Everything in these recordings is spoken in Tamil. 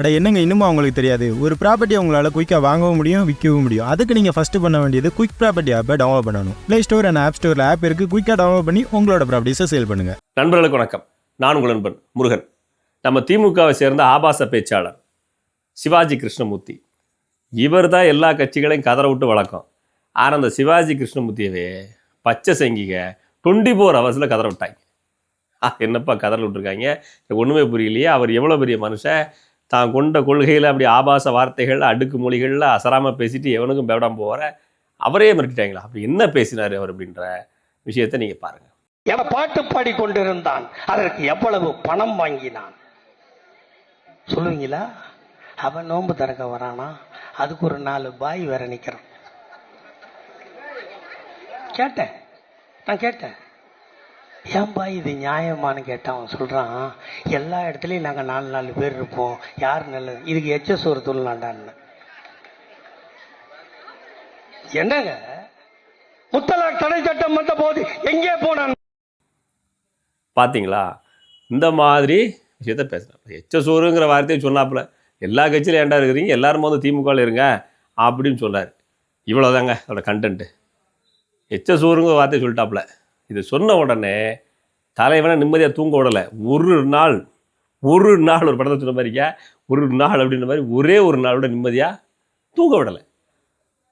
அட என்னங்க இன்னுமா அவங்களுக்கு தெரியாது? ஒரு ப்ராப்பர்ட்டி உங்களால் குயிக்காக வாங்கவும் முடியும் விற்கவும் முடியும். அதுக்கு நீங்கள் ஃபஸ்ட்டு பண்ண வேண்டியது குயிக் ப்ராப்பர்ட்டி ஆப்பை டவுன்லோட் பண்ணணும். ப்ளே ஸ்டோர் அண்ட் ஆப் ஸ்டோரில் ஆப் இருக்குது குயிக்காக டவுன்லோட் பண்ணி உங்களோட ப்ராப்பர்ட்டிஸை சேல் பண்ணுங்கள் நண்பர்களுக்கு வணக்கம். நான் உங்கள் நண்பன் முருகன். நம்ம திமுகவை சேர்ந்த ஆபாச பேச்சாளர் சிவாஜி கிருஷ்ணமூர்த்தி. இவர் தான் எல்லா கட்சிகளையும் கதற விட்டு வழக்கம் ஆனால் அந்த சிவாஜி கிருஷ்ணமூர்த்தியவே பச்சை செங்கிக டுவெண்ட்டி ஃபோர் ஹவர்ஸில் கதற விட்டாங்க. என்னப்பா கதற விட்டுருக்காங்க? ஒன்றுமே புரியலையே. அவர் எவ்வளோ பெரிய மனுஷன்? தான் கொண்ட கொள்கையில் அப்படி ஆபாச வார்த்தைகள் அடுக்கு மொழிகளில் அசராமல் பேசிட்டு எவனுக்கும் பேடாமல் போகிற அவரே மிரட்டிட்டாங்களா? அப்படி என்ன பேசினார் அவர் அப்படின்ற விஷயத்தை நீங்கள் பாருங்கள் எவன் பாட்டு பாடி கொண்டிருந்தான். அதற்கு எவ்வளவு பணம் வாங்கினான்? சொல்லுவீங்களா? அவன் நோன்பு திறக்க வரானா? அதுக்கு ஒரு நாலு பாய் வேற நிற்கிறான் கேட்டேன். நான் கேட்டேன். ஏன்பா இது நியாயமான்னு கேட்டான் அவன் சொல்கிறான் எல்லா இடத்துலையும் நாங்கள் நாலு நாலு பேர் இருப்போம். யார் நல்லது? இதுக்கு எச்ச ஒரு தொழிலாண்டான்னு என்னங்க? முத்தலாக் தடை சட்டம் வந்த போது எங்கே போனான்? பார்த்தீங்களா இந்த மாதிரி விஷயத்த பேசுகிறேன் எச்ச வார்த்தையை சொன்னாப்புல எல்லா கட்சியிலும் ஏன்டா இருக்கிறீங்க? எல்லாருமே வந்து திமுகவில் இருங்க அப்படின்னு சொன்னார். இவ்வளோதாங்க அதோட கண்டென்ட்டு எச்ச வார்த்தையை சொல்லிட்டாப்புல. இதை சொன்ன உடனே தலைவனை நிம்மதியாக தூங்க விடலை. ஒரு நாள் ஒரு நாள் ஒரு படத்தை சொன்ன மாதிரிக்கா ஒரு நாள் அப்படின்ற மாதிரி ஒரே ஒரு நாளோட நிம்மதியாக தூங்க விடலை.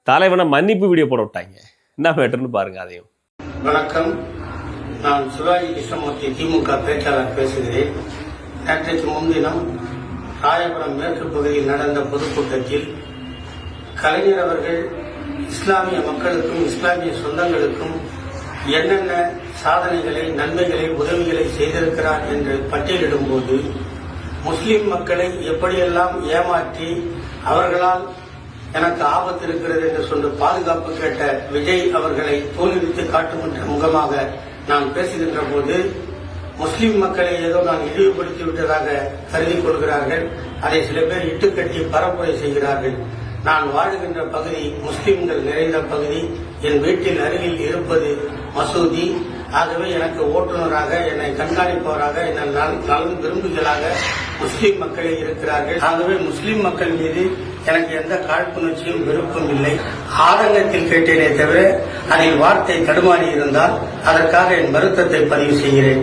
தலைவனை மன்னிப்பு வீடியோ போட விட்டாங்க. என்ன மேட்டர்னு பாருங்க அதையும். வணக்கம். நான் சிவாஜி கிருஷ்ணமூர்த்தி திமுக பேச்சாளர் பேசுகிறேன். நேற்றைக்கு முன்தினம் ராயபுரம் மேற்கு பகுதியில் நடந்த பொதுக்கூட்டத்தில் கலைஞர் அவர்கள் இஸ்லாமிய மக்களுக்கும் இஸ்லாமிய சொந்தங்களுக்கும் என்னென்ன சாதனைகளை நன்மைகளை உதவிகளை செய்திருக்கிறார் என்று பட்டியலிடும்போது முஸ்லிம் மக்களை எப்படியெல்லாம் ஏமாற்றி அவர்களால் எனக்கு ஆபத்து இருக்கிறது என்று சொல்லி பாதுகாப்பு கேட்ட விஜய் அவர்களை தோல்வித்து காட்டுகின்ற முகமாக நான் பேசுகின்ற போது முஸ்லிம் மக்களை ஏதோ நான் இழிவுபடுத்தி விட்டதாக கருதி கொள்கிறார்கள். அதை சில பேர் இட்டுக்கட்டி பரப்புரை செய்கிறார்கள். நான் வாழுகின்ற பகுதி முஸ்லிம்கள் நிறைந்த பகுதி. என் வீட்டில் அருகில் இருப்பது மசூதி. ஆகவே எனக்கு ஓட்டுநராக என்னை கண்காணிப்பவராக என்னை நலன் விரும்புகளாக முஸ்லீம் மக்களே இருக்கிறார்கள். ஆகவே முஸ்லீம் மக்கள் மீது எனக்கு எந்த காழ்ப்புணர்ச்சியும் விருப்பம் இல்லை. ஆதங்கத்தில் கேட்டேனே தவிர அதில் வார்த்தை தடுமாறி இருந்தால் அதற்காக என் வருத்தத்தை பதிவு செய்கிறேன்.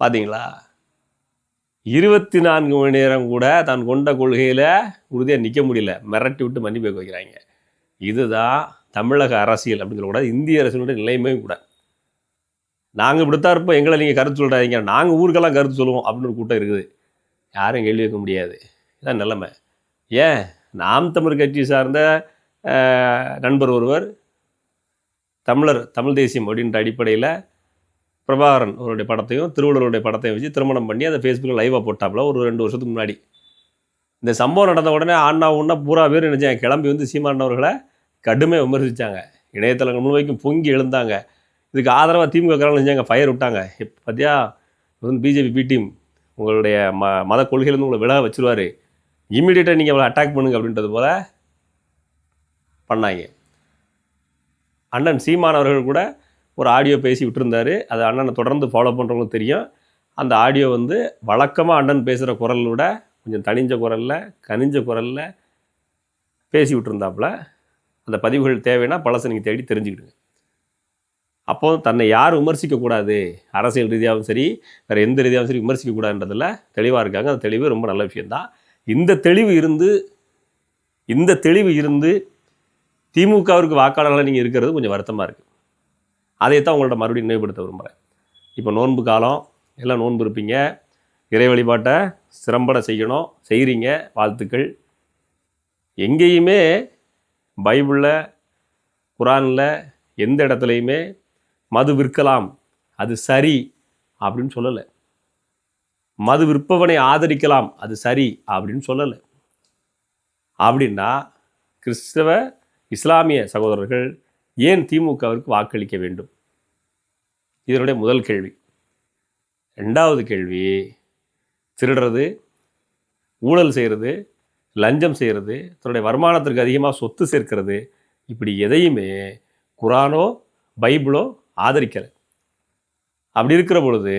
பாத்தீங்களா? இருபத்தி நான்கு மணி நேரம் கூட தான் கொண்ட கொள்கையில் உறுதியாக நிற்க முடியல. மிரட்டி விட்டு மன்னிப்பு வைக்கிறாங்க இதுதான் தமிழக அரசியல் அப்படின்னு சொல்லக்கூடாது இந்திய அரசியலுடைய நிலைமையும் கூட. நாங்கள் இப்படித்தான் இருப்போம். எங்களை நீங்கள் கருத்து சொல்கிறாங்க நாங்கள் ஊருக்கெல்லாம் கருத்து சொல்லுவோம் அப்படின்னு ஒரு கூட்டம் இருக்குது. யாரும் கேள்வி வைக்க முடியாது. இதான் நிலைமை. ஏன்? நாம் தமிழ் கட்சி சார்ந்த நண்பர் ஒருவர் தமிழர் தமிழ் தேசியம் அப்படின்ற அடிப்படையில் பிரபாகரன் அவருடைய படத்தையும் திருவள்ளுவருடைய படத்தையும் வச்சு திருமணம் பண்ணி அதை ஃபேஸ்புக்கில் லைவாக போட்டாப்புல ஒரு ரெண்டு வருஷத்துக்கு முன்னாடி. இந்த சம்பவம் நடந்த உடனே ஆண்ணா உண்ணா பூரா பேர் நினச்சேன். கிளம்பி வந்து சீமான் அவர்களை கடுமையாக விமர்சித்தாங்க இணையதளங்கள் முன்வைக்கும் பொங்கி எழுந்தாங்க. இதுக்கு ஆதரவாக திமுக காரங்க செஞ்சாங்க ஃபயர் விட்டாங்க. இப்போ பார்த்தியா வந்து பிஜேபி பி டீம் உங்களுடைய ம மத கொள்கையிலேருந்து உங்களை விலக வச்சுருவார். இம்மிடியேட்டாக நீங்கள் அவளை அட்டாக் பண்ணுங்க அப்படின்றது போல் பண்ணாங்க. அண்ணன் சீமான் அவர்கள் கூட ஒரு ஆடியோ பேசி விட்டுருந்தாரு. அது அண்ணனை தொடர்ந்து ஃபாலோ பண்ணுறவங்களுக்கு தெரியும். அந்த ஆடியோ வந்து வழக்கமாக அண்ணன் பேசுகிற குரலோட விட கொஞ்சம் தனிஞ்ச குரலில் கனிஞ்ச குரலில் பேசி விட்டுருந்தாப்புல. அந்த பதிவுகள் தேவைன்னா பழசை நீங்கள் தேடி தெரிஞ்சுக்கிடுங்க. அப்போ தன்னை யார் விமர்சிக்கக்கூடாது அரசியல் ரீதியாகவும் சரி வேறு எந்த ரீதியாகவும் சரி விமர்சிக்கக்கூடாதுன்றதில் தெளிவாக இருக்காங்க. அந்த தெளிவு ரொம்ப நல்ல விஷயந்தான் இந்த தெளிவு இருந்து இந்த தெளிவு இருந்து திமுகவிற்கு வாக்காளர்களாக நீங்கள் இருக்கிறது கொஞ்சம் வருத்தமாக இருக்குது அதைத்தான் உங்கள்ட்ட மறுபடியும் நினைவுபடுத்த விரும்புகிறேன் இப்போ நோன்பு காலம் எல்லாம் நோன்பு இருப்பீங்க. இறை வழிபாட்டை சிறம்பட செய்யணும். செய்கிறீங்க வாழ்த்துக்கள். எங்கேயுமே பைபிளில் குரானில் எந்த இடத்துலையுமே மது விற்கலாம் அது சரி அப்படின்னு சொல்லலை. மது விற்பவனை ஆதரிக்கலாம் அது சரி அப்படின்னு சொல்லலை. அப்படின்னா கிறிஸ்தவ இஸ்லாமிய சகோதரர்கள் ஏன் திமுகவிற்கு வாக்களிக்க வேண்டும்? இதனுடைய முதல் கேள்வி. ரெண்டாவது கேள்வி திருடுறது ஊழல் செய்கிறது லஞ்சம் செய்கிறது தன்னுடைய வருமானத்திற்கு அதிகமாக சொத்து சேர்க்கிறது இப்படி எதையுமே குரானோ பைபிளோ ஆதரிக்கலை. அப்படி இருக்கிற பொழுது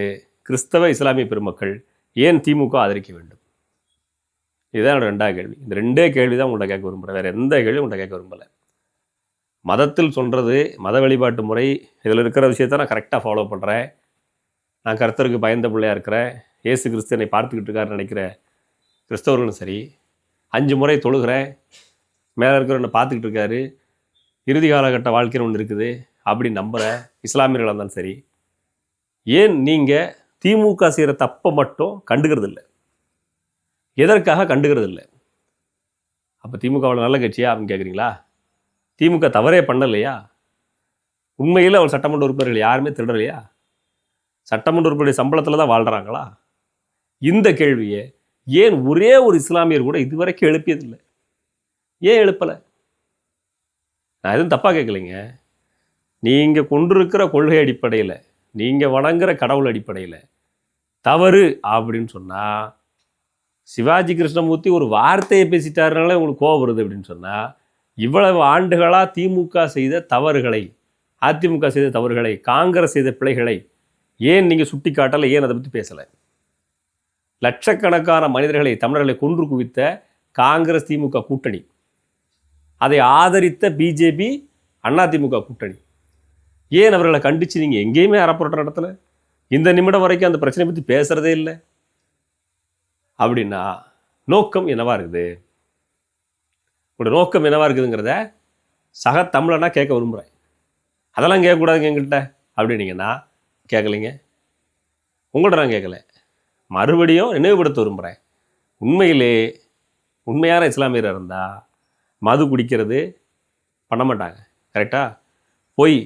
கிறிஸ்தவ இஸ்லாமிய பெருமக்கள் ஏன் திமுக ஆதரிக்க வேண்டும்? இதுதான் என்னோட ரெண்டாவது கேள்வி. இந்த ரெண்டே கேள்வி தான் உங்கள்கிட்ட கேட்க விரும்புகிறேன் வேறு எந்த கேள்வியும் உங்கள்கிட்ட கேட்க விரும்பலை. மதத்தில் சொல்கிறது மத வழிபாட்டு முறை இதில் இருக்கிற விஷயத்த நான் கரெக்டாக ஃபாலோ பண்ணுறேன் நான் கர்த்தருக்கு பயந்த பிள்ளையாக இருக்கிறேன். இயேசு கிறிஸ்து என்னை பார்த்துக்கிட்டு இருக்காருன்னு நினைக்கிற கிறிஸ்தவர்களும் சரி அஞ்சு முறை தொழுகிறேன். மேலே இருக்கிறவனை பார்த்துக்கிட்டு இருக்காரு. இறுதி காலகட்ட வாழ்க்கைன்னு ஒன்று இருக்குது. அப்படி நம்புகிற இஸ்லாமியர்களாக இருந்தாலும் சரி. ஏன் நீங்கள் திமுக செய்கிற தப்பை மட்டும் கண்டுக்கிறது இல்லை எதற்காக கண்டுக்கிறது இல்லை அப்போ திமுகவில் நல்ல கட்சியா அப்படின்னு கேட்குறீங்களா திமுக தவறே பண்ணலையா? உண்மையில் அவர் சட்டமன்ற உறுப்பினர்கள் யாருமே திருடலையா சட்டமன்ற உறுப்பினர் சம்பளத்தில் தான் வாழ்கிறாங்களா இந்த கேள்வியை ஏன் ஒரே ஒரு இஸ்லாமியர் கூட இதுவரைக்கும் எழுப்பியதில்லை? ஏன் எழுப்பலை? நான் எதுவும் தப்பாக கேட்கலைங்க. நீங்கள் கொண்டிருக்கிற கொள்கை அடிப்படையில் நீங்கள் வணங்குற கடவுள் அடிப்படையில் தவறு அப்படின்னு சொன்னால் சிவாஜி கிருஷ்ணமூர்த்தி ஒரு வார்த்தையை பேசிட்டாருனால உங்களுக்கு கோவம் வருது அப்படின்னு சொன்னால் இவ்வளவு ஆண்டுகளாக திமுக செய்த தவறுகளை அதிமுக செய்த தவறுகளை காங்கிரஸ் செய்த பிழைகளை ஏன் நீங்கள் சுட்டி காட்டலை ஏன் அதை பற்றி பேசலை? லட்சக்கணக்கான மனிதர்களை தமிழர்களை கொன்று குவித்த காங்கிரஸ் திமுக கூட்டணி. அதை ஆதரித்த பிஜேபி அதிமுக கூட்டணி. ஏன் அவர்களை கண்டித்து நீங்கள் எங்கேயுமே அறப்புற இடத்துல இந்த நிமிடம் வரைக்கும் அந்த பிரச்சனை பற்றி பேசுகிறதே இல்லை. அப்படின்னா நோக்கம் என்னவாக இருக்குது? உங்களோட நோக்கம் என்னவாக இருக்குதுங்கிறத சக தமிழனா கேட்க விரும்புகிறேன் அதெல்லாம் கேட்கக்கூடாதுங்க எங்கிட்ட அப்படின்னீங்கன்னா கேட்கலைங்க. உங்கள்கிட்ட நான் கேட்கல. மறுபடியும் நினைவுபடுத்த விரும்புகிறேன் உண்மையிலே உண்மையான இஸ்லாமியர் இருந்தால் மது குடிக்கிறது பண்ண மாட்டாங்க. கரெக்டாக பொய்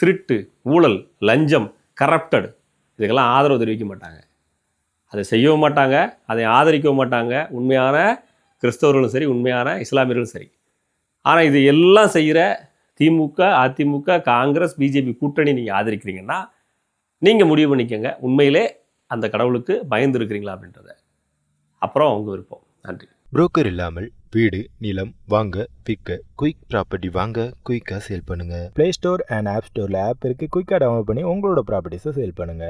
திருட்டு ஊழல் லஞ்சம் கரப்டடு இதுக்கெல்லாம் ஆதரவு தெரிவிக்க மாட்டாங்க. அதை செய்யவும் மாட்டாங்க அதை ஆதரிக்கவும் மாட்டாங்க. உண்மையான கிறிஸ்தவர்களும் சரி உண்மையான இஸ்லாமியர்களும் சரி. ஆனால் இது எல்லாம் செய்கிற திமுக அதிமுக காங்கிரஸ் பிஜேபி கூட்டணி நீங்கள் ஆதரிக்கிறீங்கன்னா நீங்கள் முடிவு பண்ணிக்கோங்க. உண்மையிலே அந்த கடவுளுக்கு பயந்து இருக்கிறீங்களா அப்படின்றத. அப்புறம் அவங்க விருப்பம். நன்றி. புரோக்கர் இல்லாமல் வீடு நிலம் வாங்க விற்க குயிக் ப்ராப்பர்ட்டி வாங்க குயிக்காக சேல் பண்ணுங்க. ப்ளே ஸ்டோர் அண்ட் ஆப் ஸ்டோரில் ஆப் இருக்குது குயிக்காக டவுன்லோட் பண்ணி உங்களோட ப்ராப்பர்ட்டிஸை சேல் பண்ணுங்கள்